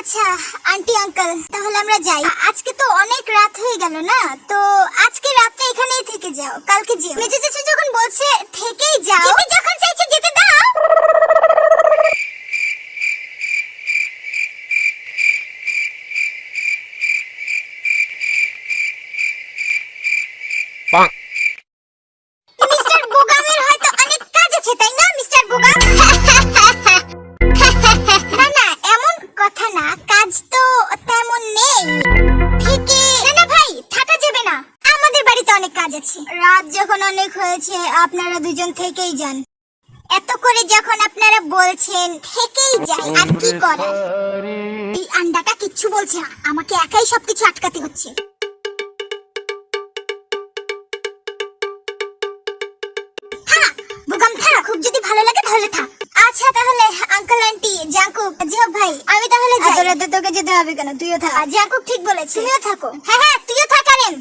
আচ্ছা aunty, uncle, তাহলে আমরা যাই। আজকে তো অনেক রাত হয়ে গেল, না? তো আজকে রাতটা এখানেই থেকে যাও, কালকে যেও। মেজে যখন বলছে, থেকেই যাও। যখন চাইছে, যেতে দাও। অনেক হয়েছে আপনারা দুজন থেকেই যান। এত করে যখন আপনারা বলছেন থেকেই যাই আর কি করার এই আন্ডাটা কিচ্ছু বলছে না আমাকে একাই সবকিছু আটকাতে হচ্ছে। খুব যদি ভালো লাগে তাহলে থাক। আচ্ছা তাহলে আঙ্কেল আন্টি জাকুব জিহব ভাই আমি তাহলে যাই। এত রাতে তোকে যেতে হবে কেন? তুইও থাক। জাকুব ঠিক বলেছে। তুমিও থাকো। হ্যাঁ হ্যাঁ তুইও থাক আরেন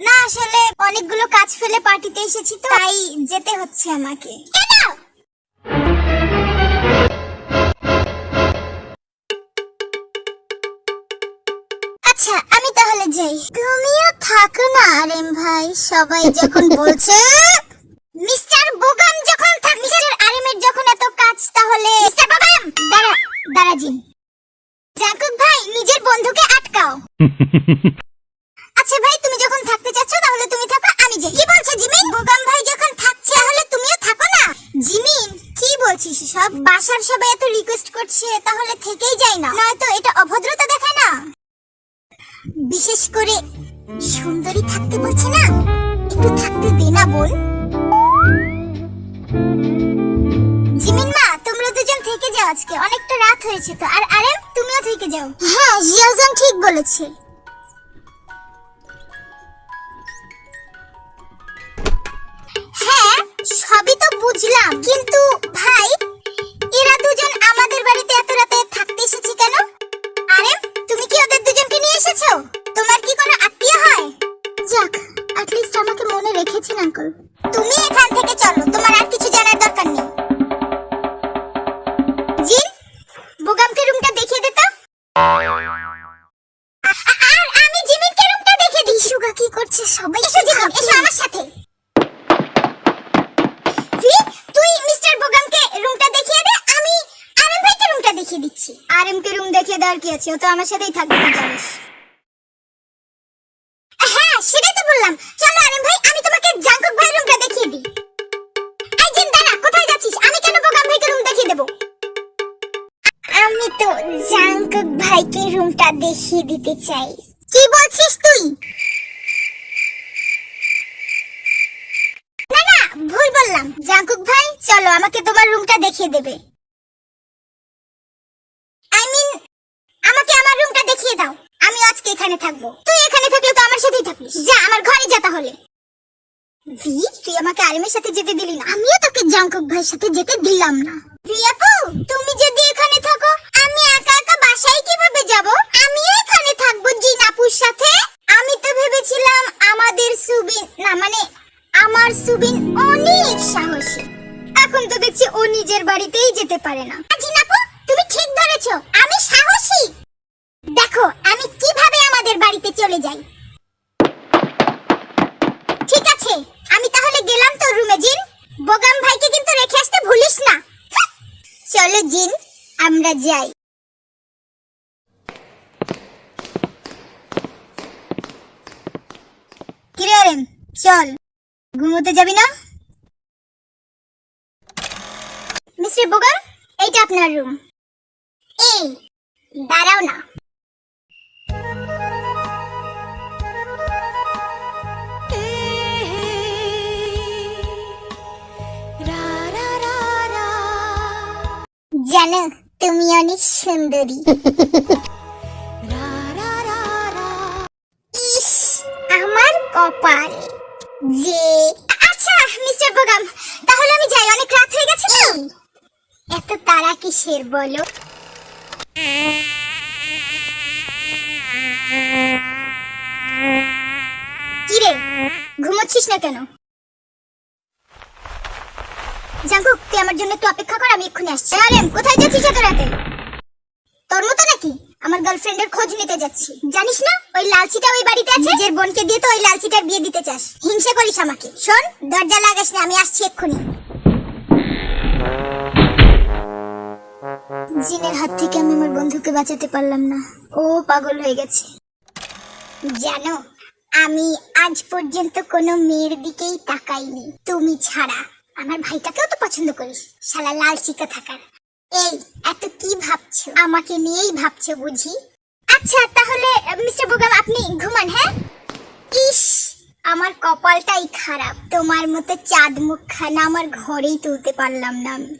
না আসলে অনেকগুলো কাজ ফেলে পার্টিতে এসেছি তো তাই যেতে হচ্ছে আমাকে। কেন? আচ্ছা আমি তাহলে যাই। তুমিও থাকো না আরেম ভাই। সবাই যখন বলছে মিস্টার বোগাম যখন থাক মিস্টার আরেমের যখন এত কাজ তাহলে মিস্টার বোগাম দাঁড়া দাঁড়া জিন। জাকুব ভাই নিজের বন্ধুকে আটকাও। আচ্ছা ভাই তুমি যখন থাকতে চাচ্ছ তাহলে তুমি যাই কি বলছো জিমিন? বোগাম ভাই যখন থাকছে তাহলে তুমিও থাকো না? জিমিন কি বলছিস সব বাসার সবাই এত রিকোয়েস্ট করছে তাহলে থেকেই যাই না। নয়তো এটা অভদ্রতা দেখায় না? বিশেষ করে সুন্দরী থাকতে বলছে না? একটু থাকতে দে না বোন। জিমিন মা তোমরা দুজন থেকে যাও আজকে। অনেকটা রাত হয়েছে তো। আর আরেম তুমিও থেকে যাও। হ্যাঁ জিয়াজান ঠিক বলেছে। সবই তো বুঝলাম, কিন্তু ভাই, এরা দুজন আমাদের বাড়িতে এত রাতে থাকতে এসেছে কেন? আরে, তুমি কি ওদের দুজনকে নিয়ে এসেছ? তোমার কি কোনো আত্মীয় হয়? যাক লিস্ট আমাকে মনে রেখেছেন আঙ্কল তুমি এখান থেকে চলো, তোমার আর কিছু জানার দরকার নেই। জিন, বুগামকে রুমটা দেখিয়ে দে তো। আমি জিমিনকে রুমটা দেখিয়ে দিই। সুগা, কি করছে সবাই এসো জিমিন এসো আমার সাথে ভি, তুই মিস্টার বোগামকে রুমটা দেখিয়ে দে আমি আরএম ভাইকে রুমটা দেখিয়ে দিচ্ছি আরএম দেওয়ার কি আছে? ও তো আমার সাথেই থাকবে, তুই জানিস। হ্যাঁ সেটাই তো বললাম। চলো আরএম ভাই, আমি তোমাকে জাঙ্কুক ভাই রুমটা দেখিয়ে দিই। এই জিন, দাঁড়া, কোথায় যাচ্ছিস? আমি কেন বোগাম ভাইকে রুম দেখিয়ে দেবো? আমি তো জাঙ্কুক ভাইকে রুমটা দেখিয়ে দিতে চাই। কি বলছিস তুই? না না, ভুল বললাম। জাঙ্কুক ভাই, চলো, আমাকে তোমার রুমটা দেখিয়ে দেবে আই মিন আমাকে আমার রুমটা দেখিয়ে দাও আমি আজকে এখানে থাকব। তুই এখানে থাকলে তো আমার সাথেই থাকিস যা, আমার ঘরে যা তাহলে। ভি, তুই আমাকে আরিমের সাথে যেতে দিলি না। আমিও তোকে জাঙ্কুক ভাইয়ের সাথে যেতে দিলাম না। আপু, তুমি যদি এখানে থাকো, আমি একা একা বাসায় কীভাবে যাব? আমিও এখানে থাকব জিন আপুর সাথে। আমি তো ভেবেছিলাম আমাদের সুবিন না মানে আমার সুবিন অনেক সাহসী। এখন তো দেখছি ও নিজের বাড়িতেই যেতে পারে না জিন আপু তুমি ঠিক ধরেছো আমি সাহসী দেখো আমি কীভাবে আমাদের বাড়িতে চলে যাই ঠিক আছে আমি তাহলে গেলাম তোর রুমে জিন বোগাম ভাইকে কিন্তু রেখে আসতে ভুলিস না চলো জিন, আমরা যাই। চল। ঘুমোতে যাবি না? মিস্টার বোগাম এইটা আপনার রুম। এই, দাঁড়াও না। জানো তুমি অনেক সুন্দরী। ইস আমার কপাল। যে আচ্ছা মিস্টার বোগাম তাহলে আমি যাই অনেক রাত হয়ে গেছে তো। এত তারা কিসের বলো? কিরে ঘুমোচ্ছিস না কেন? জাঙ্কুক তুই আমার জন্য একটু অপেক্ষা কর, আমি এক্ষুনি আসছি। আরে কোথায় যাচ্ছিস এত রাতে? তোর মতো নাকি? আমার গার্লফ্রেন্ডের খোঁজ নিতে যাচ্ছি। জানিস না, ওই লালচিটা ওই বাড়িতে আছে? নিজের বোনকে দিয়ে তো ওই লালচিটার বিয়ে দিতে চাস। হিংসা করিস আমাকে। শোন, দরজা লাগাস না, আমি আসছি এক্ষুনি। জিনের হাত থেকে আমি আমার বন্ধুকে বাঁচাতে পারলাম না। ও পাগল হয়ে গেছে। জানো, আমি আজ পর্যন্ত কোনো মেয়ের দিকেই তাকাইনি। তুমি ছাড়া। আমার ভাইটাকেও তো পছন্দ করিস, শালা লাল চিকা থাকার। এই, এত কি ভাবছ? আমাকে নিয়েই ভাবছ বুঝি? আচ্ছা তাহলে মিস্টার বোগাম, আপনি ঘুমান হ্যাঁ? ইস, আমার কপালটাই খারাপ। তোমার মতো চাঁদ মুখখানা আমার ঘরেই তুলতে পারলাম না আমি।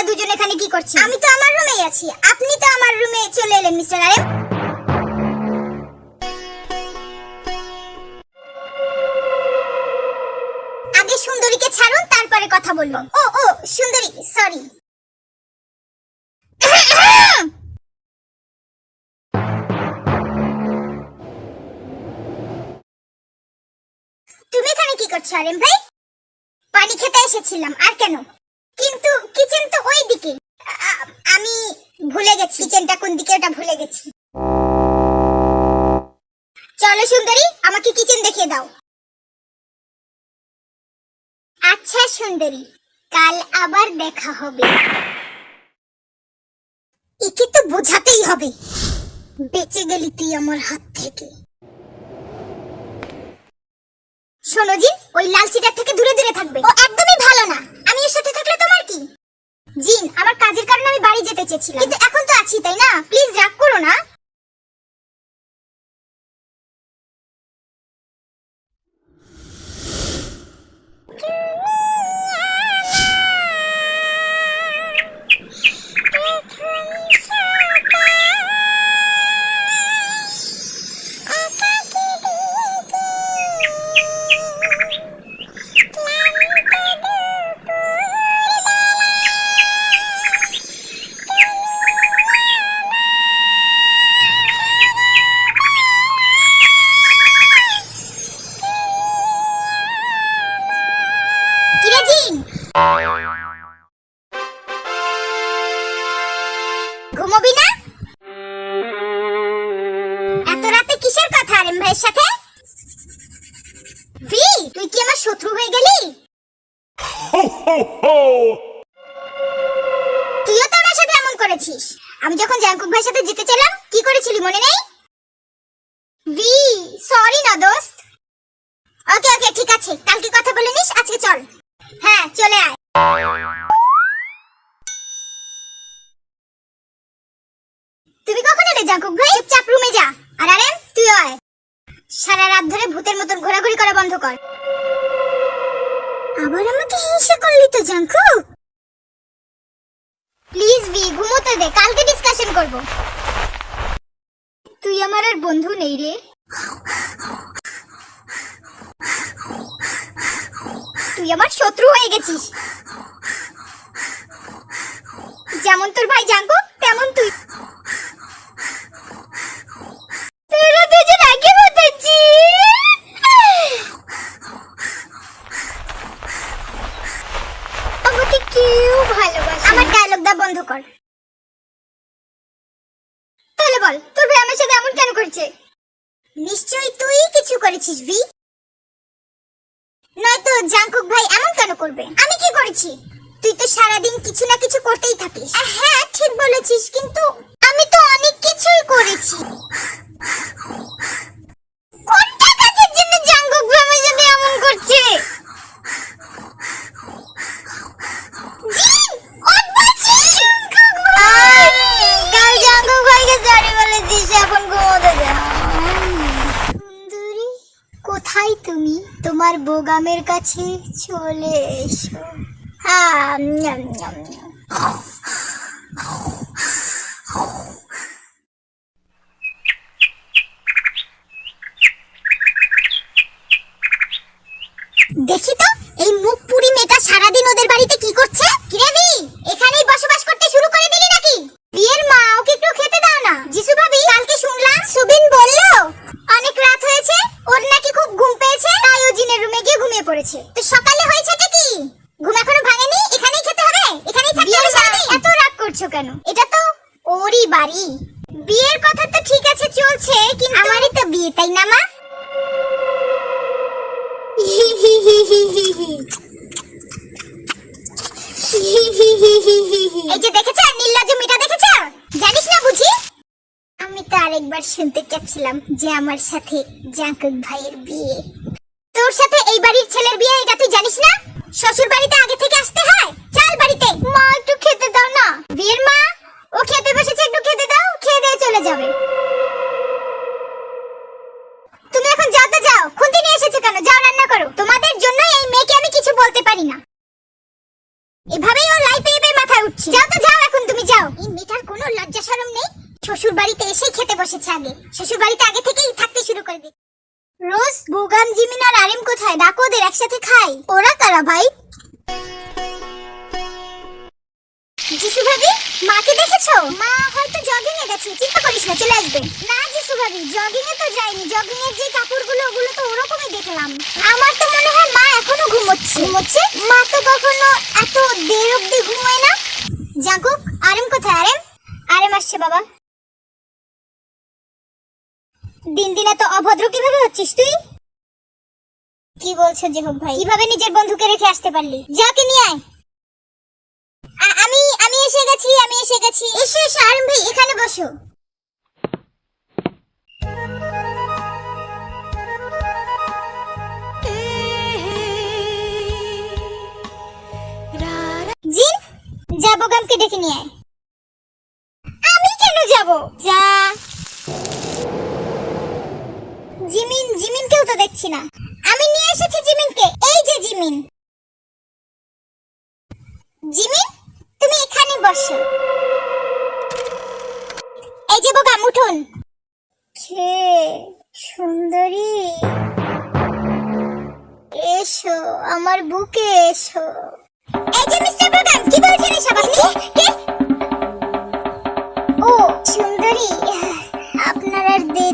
আপনারা দুজন এখানে কি করছেন আমি তো আমার রুমেই আছি। আপনি তো আমার রুমে চলে এলেন, মিস্টার আর। এম আগে সুন্দরীকে ছাড়ুন, তারপরে কথা বলব ও ও, সুন্দরী সরি তুমি এখানে কি করছ, আরেম ভাই? পানি খেতে এসেছিলাম, আর কেন? কিন্তু কিচেন তো ওই দিকে আ- আমি ভুলে গেছি কিচেনটা কোন দিকে ওটা ভুলে গেছি। চলো সুন্দরী, আমাকে কিচেন দেখিয়ে দাও। আচ্ছা সুন্দরী, কাল আবার দেখা হবে। একে তো বোঝাতেই হবে। বেঁচে গেলি তুই আমার হাত থেকে। শোনো জিন ওই লালচিটার থেকে দূরে দূরে থাকবে। ও একদমই ভালো না। আমি এর সাথে থাকলে জিন, আমার কাজের কারণে আমি বাড়ি যেতে চেয়েছিলাম। কিন্তু এখন তো আছি, তাই না? প্লিজ রাগ করো না। তুইও তো আমার সাথে এমন করেছিস। আমি যখন জাঙ্কুক ভাইয়ের সাথে যেতে চাইলাম, কি করেছিলি মনে নেই? ভি সরি না দোস্ত। ওকে ওকে ঠিক আছে। কালকে কথা বলে নিস, আজকে চল। হ্যাঁ চলে আয়। তুমি কখন এলে জাঙ্কুক ভাই? চুপচাপ রুমে যা। আর আরে তুই আয়। সারা রাত ধরে ভূতের মতন ঘোরাঘুরি করা বন্ধ কর। আবার আমাকে হিংসা করলি তো জাঙ্কুক প্লিজ ভি ঘুমোতে দে, কালকে ডিসকাশন করব। তুই আমার আর বন্ধু নেই রে। তুই আমার শত্রু হয়ে গেছিস। যেমন তোর ভাই জাঙ্কু, তেমন তুই তোরা দুজন আগে বলতেছি আমাকে কেউ ভালোবাসে আমার ডায়লগটা বন্ধ কর। তাহলে বল তোর ভাই আমার সাথে এমন কেন করছে? নিশ্চয়ই তুই কিছু করেছিস ভি। নয়তো জাঙ্কুক ভাই এমন কেন করবে? আমি কি করেছি? তুই তো সারাদিন কিছু না কিছু করতেই থাকিস। হ্যাঁ ঠিক বলেছিস কিন্তু আমি তো অনেক কিছুই করেছি। কোনটা কাজের জন্য জাঙ্কুক ভাই আমার সাথে এমন করছে? কাছে চলে এসো হ্যাঁ. দেখি তো এই মুখ পুরি মেয়েটা সারাদিন ওদের বাড়িতে কি করছে কিরেবি এখানেই বসবাস করতে শুরু করে দিলি নাকি বিয়ের মা ওকে একটু খেতে দাও না যিশু ভাবি কালকে শুনলাম সুবিন বলল অনেক রাত হয়েছে ওর নাকি খুব ঘুম পেয়েছে তাই ও জিনের রুমে গিয়ে ঘুমিয়ে পড়েছে তো সকালে হয়েছেটা কি ঘুম এখনও ভাঙেনি এখানেই খেতে হবে এখানেই থাকতে হবে সারাদিন এত রাগ করছ কেন এটা তো ওরই বাড়ি বিয়ের কথা তো ঠিক আছে চলছে কিন্তু আমারই তো বিয়ে তাই না মা এই যে দেখেছ মিঠা দেখেছ? জানিস না বুঝি? আমি তো আরেকবার শুনতে চাচ্ছিলাম যে আমার সাথে জাঙ্কুক ভাইয়ের বিয়ে। তোর সাথে এই বাড়ির ছেলের বিয়ে, এটা তুই জানিস না? শ্বশুর বাড়িতে আগে থেকে আসতে হয়? চল বাড়িতে। মা, একটু খেতে দাও না। বিয়ের মা, ও খেতে বসেছে, একটু খেতে দাও, খেয়ে দিয়ে চলে যাবে। শ্বশুর বাড়িতে এসেই খেতে বসেছে আগে। শ্বশুর বাড়িতে আগে থেকেই থাকতে শুরু করে দিই রোজ বুগাম জিমিন আর আরিম কোথায়? ডাকো ওদের একসাথে খাই। ওরা কারা ভাই? যিশু ভাবি, মাকে দেখেছ? মা হয়তো জগিং এ গেছে, চিন্তা করিস না, চলে আসবে। না যিশু ভাবি জগিং এ তো যায়নি জগিং এর যে কাপড়গুলো, ওগুলো তো ওরকমই দেখলাম। আমার তো মনে হয় মা এখনও ঘুমোচ্ছে। ঘুমোচ্ছে? মা তো কখনো এত দের অবধি ঘুমোয় না। জাগুক আরেম কোথায়? আরেম? আরেম আসছে বাবা। দিন দিন এত অভদ্র কীভাবে হচ্ছিস তুই? কি বলছো জেহব ভাই? কীভাবে নিজের বন্ধুকে রেখে আসতে পারলি? যাকে নিয়ে আয়। আমি আমি এসে গেছি আমি এসে গেছি। এসে এসে আরম ভাই এখানে বসো। দেখছি না। আমি নিয়ে এসেছি জিমিনকে। এই যে জিমিন। জিমিন, তুমি এখানে বসো। এই যে বোগাম উঠুন। কে সুন্দরী। এসো, আমার বুকে এসো। এই যে মিস্টার বোগাম কি বলছেন এসব আপনি ও, সুন্দরী।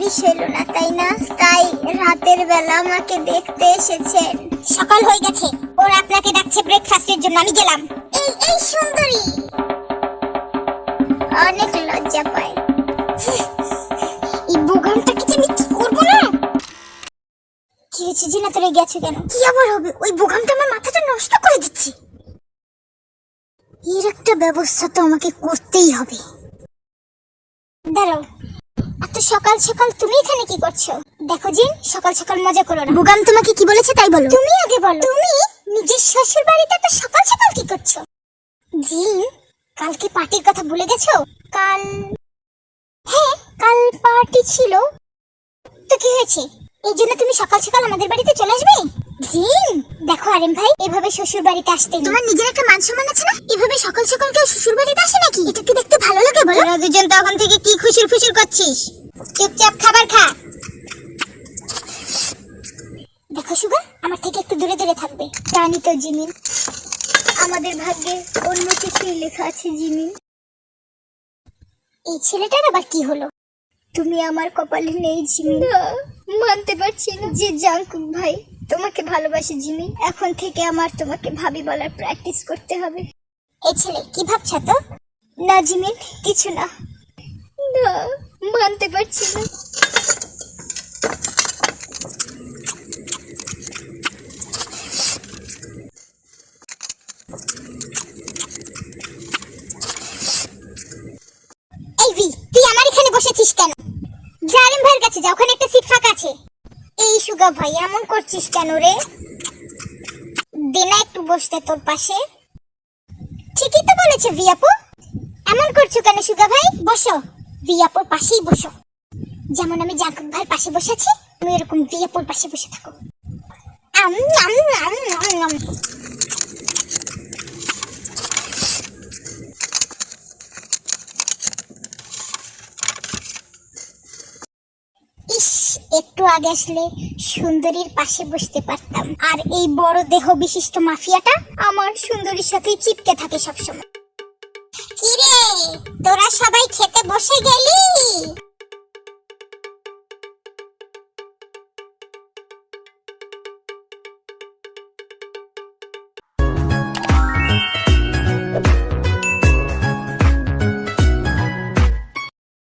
দেরি ছিল না, তাই না? তাই রাতের বেলা আমাকে দেখতে এসেছেন সকাল হয়ে গেছে। ওর আপনাকে ডাকছে ব্রেকফাস্টের জন্য, আমি গেলাম। এই এই সুন্দরী! অনেক লজ্জা পায়। এই বোগামটাকে যে আমি কি করব না? কি হয়েছে জিনা তোরে গেছে কেন? কি আবার হবে? ওই বোগামটা আমার মাথাটা নষ্ট করে দিচ্ছে। এর একটা ব্যবস্থা তো আমাকে করতেই হবে। দাঁড়াও। এত সকাল সকাল তুমি এখানে কি করছ? দেখো জিন সকাল সকাল মজা করো না। বুগাম তোমাকে কি বলেছে তাই বলো। তুমি আগে বলো। তুমি নিজের শ্বশুর বাড়িতে এত সকাল সকাল কি করছ? জিন কালকে পার্টির কথা ভুলে গেছো? কাল হ্যাঁ কাল পার্টি ছিল। তো কি হয়েছে? এই জন্য তুমি সকাল সকাল আমাদের বাড়িতে চলে আসবে? জিন দেখো আরেম ভাই এভাবে শ্বশুর বাড়িতে আসতে তোমার নিজের একটা মান সম্মান আছে না? এভাবে সকাল সকাল কেউ শ্বশুর বাড়িতে আসে নাকি? এটা কি দেখতে ভালো লাগে বলো? তোরা দুজন তখন থেকে কি খুশির খুশির করছিস? চুপচাপ খাবার খা। দেখো সুগা আমার থেকে একটু দূরে দূরে থাকবে। জানি তো জিমিন। আমাদের ভাগ্যে অন্য কিছুই লেখা আছে জিমিন। এই ছেলেটার আবার কি হলো? তুমি আমার কপালে নেই জিমিন। মানতে পারছি না। যে জাঙ্কুক ভাই। তোমাকে ভালোবাসি জিমিন এখন থেকে আমার তোমাকে ভাবি বলার প্র্যাকটিস করতে হবে। এই ছেলে, কি ভাবছ তো? না জিমিন কিছু না। না, মানতে পারছি না। এই, তুই আমার এখানে বসেছিস কেন? জারিম ভাইয়ের কাছে যা ওখানে একটা সিট ফাঁকা আছে। এই সুগা ভাই এমন করছিস কেন রে? দিনা একটু বসতে তোর পাশে। ঠিকই তো বলেছে ভিয়াপু। এমন করছ কেন সুগা ভাই? বসো। ভিয়াপুর পাশেই বসো। যেমন আমি জাঙ্কুক ভাই পাশে বসেছি তুমি এরকম ভিয়াপুর পাশে বসে থাকো। আম, আম, আম, আম, আম। ইস একটু আগে আসলে সুন্দরীর পাশে বসতে পারতাম। আর এই বড় দেহ বিশিষ্ট মাফিয়াটা আমার সুন্দরীর সাথে চিপকে থাকে সবসময়। কিরে, তোরা সবাই খেতে বসে গেলি?